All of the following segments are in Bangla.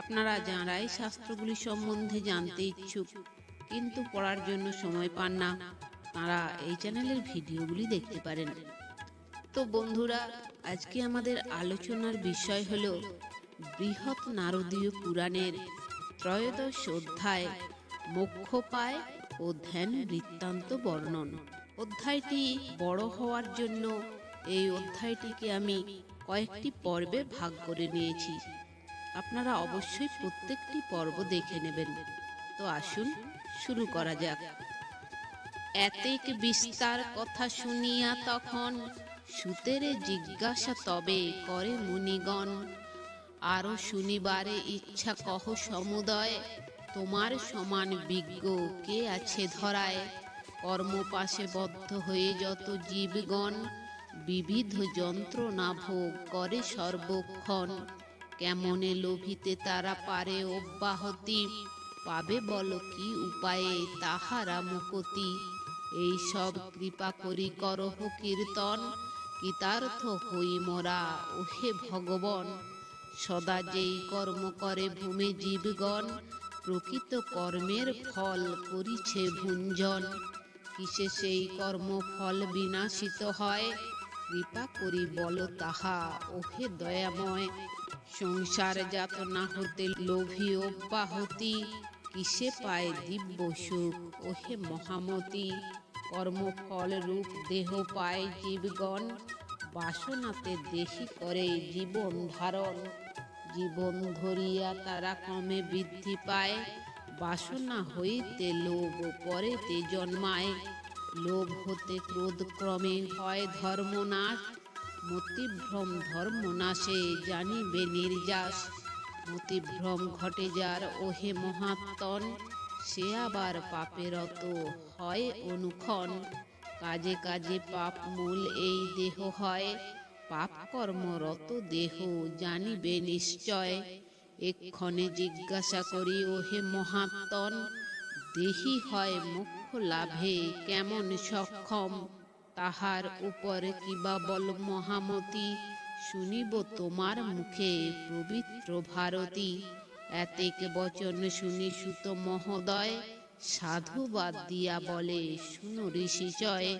আপনারা যাঁরা এই শাস্ত্রগুলি সম্বন্ধে জানতে ইচ্ছুক, কিন্তু পড়ার জন্য সময় পান না, তারা এই চ্যানেলের ভিডিওগুলি দেখতে পারেন। তো বন্ধুরা, আজকে আমাদের আলোচনার বিষয় হল বৃহৎ নারদীয় পুরাণের ত্রয়োদশ অধ্যায়, মোক্ষপায় ও ধ্যান বৃত্তান্ত বর্ণন। অধ্যায়টি বড় হওয়ার জন্য এই অধ্যায়টিকে আমি কয়েকটি পর্বে ভাগ করে নিয়েছি। আপনারা অবশ্যই প্রত্যেকটি পর্ব দেখে নেবেন। তো আসুন, শুরু করা যাক। এতেক বিস্তার কথা শুনিয়া তখন সুতেরে জিজ্ঞাসা তবে করে মুনিগণ, আরও শুনিবারে ইচ্ছা কহ সমুদয়, তোমার সমান বিজ্ঞ কে আছে ধরায়? কর্মপাশে বদ্ধ হয়ে যত জীবগণ, বিবিধ যন্ত্রণা ভোগ করে সর্বক্ষণ। কেমনে লোভিতে তারা পারে অব্যাহতি? পাবে বল কি উপায়ে তাহারা মুকতি? এই সব কৃপা করি করহ কীর্তন, কৃতার্থ হই মোরা, ওহে ভগবন। সদা যেই কর্ম করে ভূমি জীবগণ, প্রকৃত কর্মের ফল করিছে ভুঞ্জন। কিসে সেই কর্ম ফল বিনাশিত হয়? কৃপা করি বল তাহা, ওহে দয়াময়। সংসার যাতনা হতে লোভী অব্যাহতি কিসে পায় দিব্য সুখ? ওহে মহামতি, কর্মফল রূপ দেহ পায় জীবগণ। বাসনাতে দেহি করে জীবন ধারণ। জীবন ধরিয়া তারা ক্রমে বৃদ্ধি পায়। বাসনা হইতে লোভ পরেতে জন্মায়। লোভ হতে ক্রোধ ক্রমে হয় ধর্মনাশ। মতিভ্রম ধর্মনাশে জানিবে নির্যাস। মতিভ্রম ঘটে যার ওহে মহাত্তন, সে আবার পাপেরত হয় অনুক্ষণ। কাজে কাজে পাপ মূল এই দেহ হয়, পাপ কর্মরত দেহ জানিবে নিশ্চয়। এক্ষণে জিজ্ঞাসা করি, ওহে মহাত্তন, দেহি হয় মুখ্য লাভে কেমন সক্ষম? তাহার উপর কিবা বল মহামতি? শুনিব তোমার মুখে পবিত্র ভারতী। এতেক বচন শুনি সুত মহোদয়। সাধুবাদ দিয়া বলে শুনো ঋষিচয়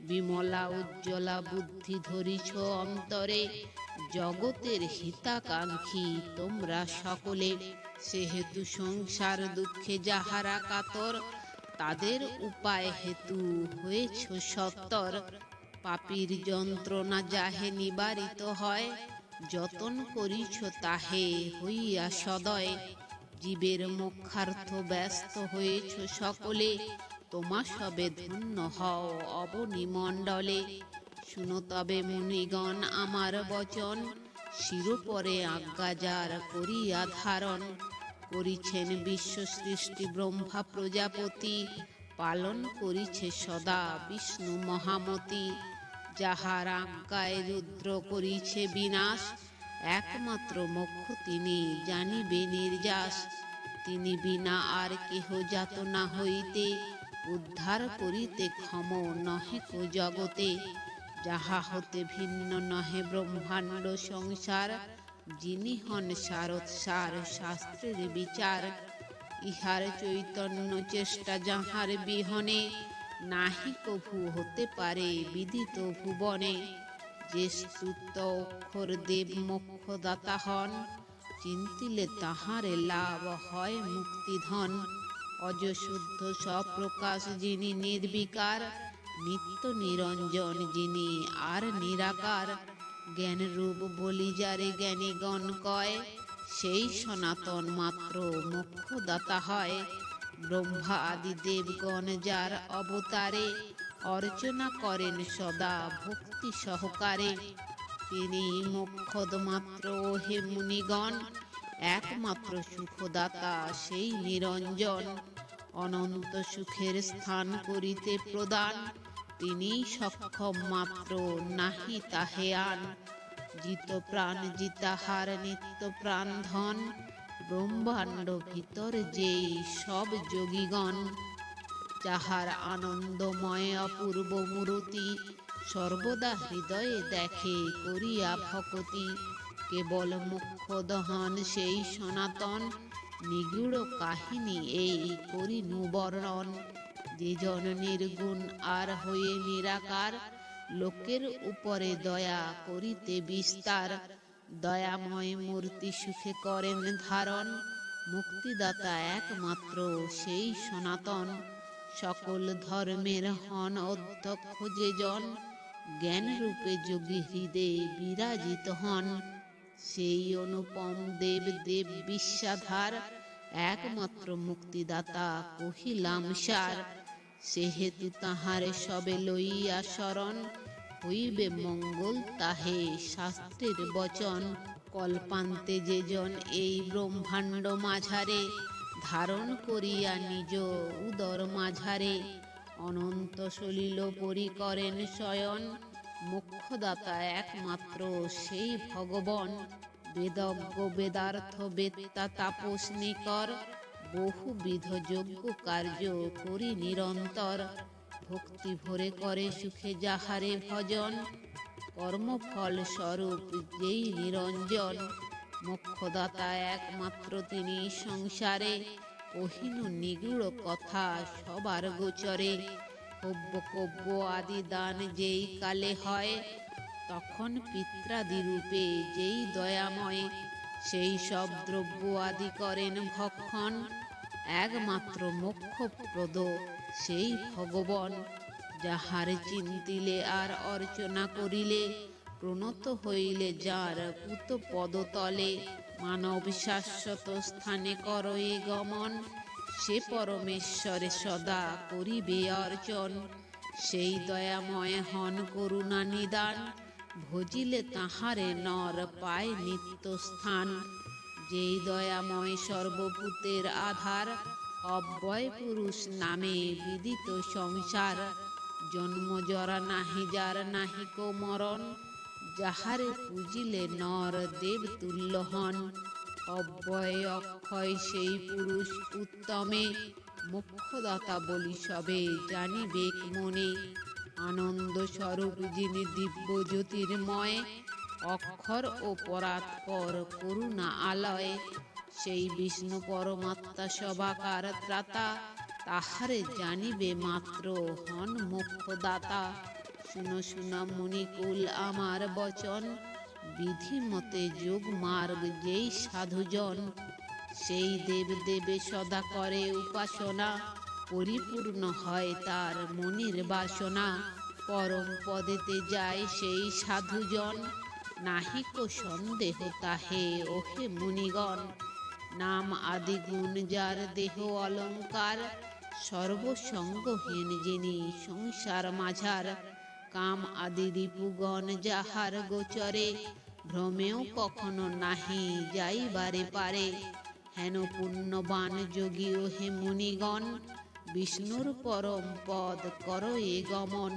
বিমলা উজ্জ্বলা বুদ্ধি ধরিছ অন্তরে। জগতের হিতাকাঙ্ক্ষী তোমরা সকলে। সেহেতু সংসার দুঃখে যাহারা কাতর তাদের উপায় হেতু হয়েছ সত্তর। পাপির যন্ত্রণা যাহে নিবারিত হয়, যতন করিছ তাহে হইয়া সদয়। জীবের মুখার্থ ব্যস্ত হয়েছ সকলে, তোমা সবে ধন্য হও অবনিমণ্ডলে। শুনো তবে মুনিগণ আমার বচন, শিরোপরে আজ্ঞা যার করিয়া ধারণ। করিছেন বিশ্ব সৃষ্টি ব্রহ্মা প্রজাপতি, পালন করিছে সদা বিষ্ণু মহামতি। যাহার আজ্ঞায় রুদ্র করিছে বিনাশ, একমাত্র মোক্ষ তিনি জানিবে নির্যাস। তিনি বিনা আর কেহ যাতনা হইতে, উদ্ধার করিতে ক্ষম নহে কো জগতে। যাহা হতে ভিন্ন নহে ব্রহ্মাণ্ড সংসার যিনি হন শারদ সারৎসার শাস্ত্রের বিচার। ইহার চৈতন্য চেষ্টা যাহার বিহনে, নাহি কভু হতে পারে বিদিত ভুবনে। যে স্তুত অক্ষর দেব মোক্ষদাতা হন, চিন্তিলে তাহারে লাভ হয় মুক্তিধন। অজশুদ্ধ সপ্রকাশ যিনি নির্বিকার, নিত্য নিরঞ্জন যিনি আর নিরাকার। জ্ঞান রূপ বলি যারে জ্ঞানীগণ কয়, সেই সনাতন মাত্র মোক্ষদাতা হয়। ব্রহ্মা আদি দেবগণ যার অবতারে অর্চনা করেন সদা ভক্তি সহকারে। তিনি মোক্ষদ মাত্র, হে মুনিগণ, একমাত্র সুখদাতা সেই নিরঞ্জন। অনন্ত সুখের স্থান করিতে প্রদান তিনি সক্ষম মাত্র নাহি তাহে আন জিত প্রাণ জিতাহার নিত্য প্রাণ ধন, ব্রহ্মাণ্ড ভিতর যেই সব যোগীগণ। যাহার আনন্দময় অপূর্ব মূরতি, সর্বদা হৃদয়ে দেখে করিয়া ভকতি। কেবল মুখ্য দহন সেই সনাতন নিগুড় কাহিনী এই করিনু বর্ণন। যেজন নির্গুণ আর হয়ে নিরাকার, লোকের উপরে দয়া করিতে বিস্তার। দয়াময় মূর্তি সুখে করেন ধারণ, মুক্তিদাতা একমাত্র সেই সনাতন। সকল ধর্মের হন অধ্যক্ষ যে জন জ্ঞান রূপে যোগী হৃদে বিরাজিত হন। সেই অনুপম দেব দেব বিশ্বাধার একমাত্র মুক্তিদাতা কহিলাম সার। সেহেতু তাহারে সবে লইয়া শরণ, হইবে মঙ্গল তাহে শাস্ত্রের বচন। কল্পান্তে যে জন এই ব্রহ্মাণ্ড মাঝারে, ধারণ করিয়া নিজ উদর মাঝারে। অনন্ত সলিল করেন শয়ন মুখ্যদাতা একমাত্র সেই ভগবন। বেদজ্ঞ বেদার্থ বেত্তা তাপস নিকর বহুবিধ যোগ্য কার্য করি নিরন্তর। ভক্তি ভরে করে সুখে যাহারে ভজন, কর্মফল স্বরূপ যেই নিরঞ্জন। মোক্ষদাতা একমাত্র তিনি সংসারে, কহিনু নিগুড় কথা সবার গোচরে। কব্য কব্য আদি দান যেই কালে হয়, তখন পিত্রাদি রূপে যেই দয়াময়। সেই সব দ্রব্য আদি করেন ভক্ষণ একমাত্র মোক্ষপ্রদ, সেই ভগবান, যাহার চিন্তিলে আর অর্চনা করিলে, প্রণত হইলে যার পুত পদতলে মানব শাশ্বত স্থানে করয়ে গমন। সে পরমেশ্বরে সদা করিবে অর্চন। সেই দয়াময় হন করুণা নিদান, ভজিলে তাহারে নর পায় নিত্য স্থান। যেই দয়াময় সর্বভূতের আধার, অব্যয় পুরুষ নামে বিদিত সংসার। জন্ম জরা নাহি, যার নাহি কো মরণ, যাহারে পুজিলে নর দেব তুল্য হন। অব্যয় অক্ষয় সেই পুরুষ উত্তমে মুখ্যদাতা বলি সবে জানিবেক মনে। আনন্দ স্বরূপ যিনি দিব্য জ্যোতির্ময় অক্ষর ও পরাৎপর করুণা আলয়ে। সেই বিষ্ণু পরমাত্মা সবাকার ত্রাতা, তাহারে জানিবে মাত্র হন মোক্ষদাতা। শুনো, শুনা মুনিকুল আমার বচন বিধি মতে যোগ মার্গ যেই সাধুজন। সেই দেব দেবে সদা করে উপাসনা, পরিপূর্ণ হয় তার মনির বাসনা। পরম পদেতে যায় সেই সাধুজন। নাহিক সন্দেহ তাহে ওহে মুনিগণ। নাম আদি গুণ যার দেহ অলঙ্কার, সর্বসঙ্গহীন যিনি সংসার মাঝার, কাম আদি রিপুগণ যাহার গোচরে, ভ্রমেও কখনো নাহি যাইবারে পারে। হেন পুণ্যবান যোগী ও হে মুনিগণ, বিষ্ণুর পরম পদ কর এ গমন।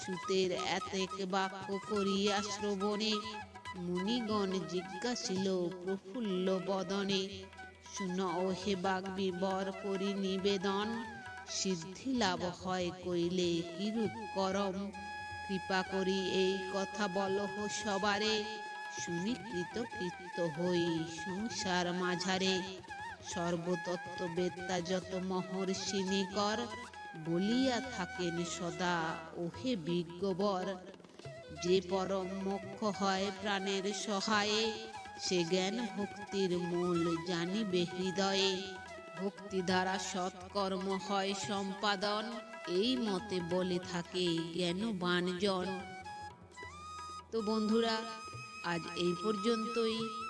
সুতের এতেক বাক্য করিয়া শ্রবণে মুনিগণ জিজ্ঞাসিল, প্রফুল্ল বদনে, শুন ও হে বাগ বিবর করি নিবেদন, সিদ্ধি লাভ হয় কইলে কিরূপ করম? কৃপা করি এই কথা বলহ সবারে, শুনি কৃতকৃত হই সংসার মাঝারে। সর্বতত্ত্ব বেত্তা যত মহর্ষি নিকর বলিয়া থাকেন সদা, ওহে বিজ্ঞবর। যে পরম মোক্ষ হয় প্রাণের সহায়ে, সে জ্ঞান ভক্তির মূল জানিবে হৃদয়ে। ভক্তি দ্বারা সৎকর্ম হয় সম্পাদন, এই মতে বলে থাকে জ্ঞানবান জন তো বন্ধুরা, আজ এই পর্যন্তই।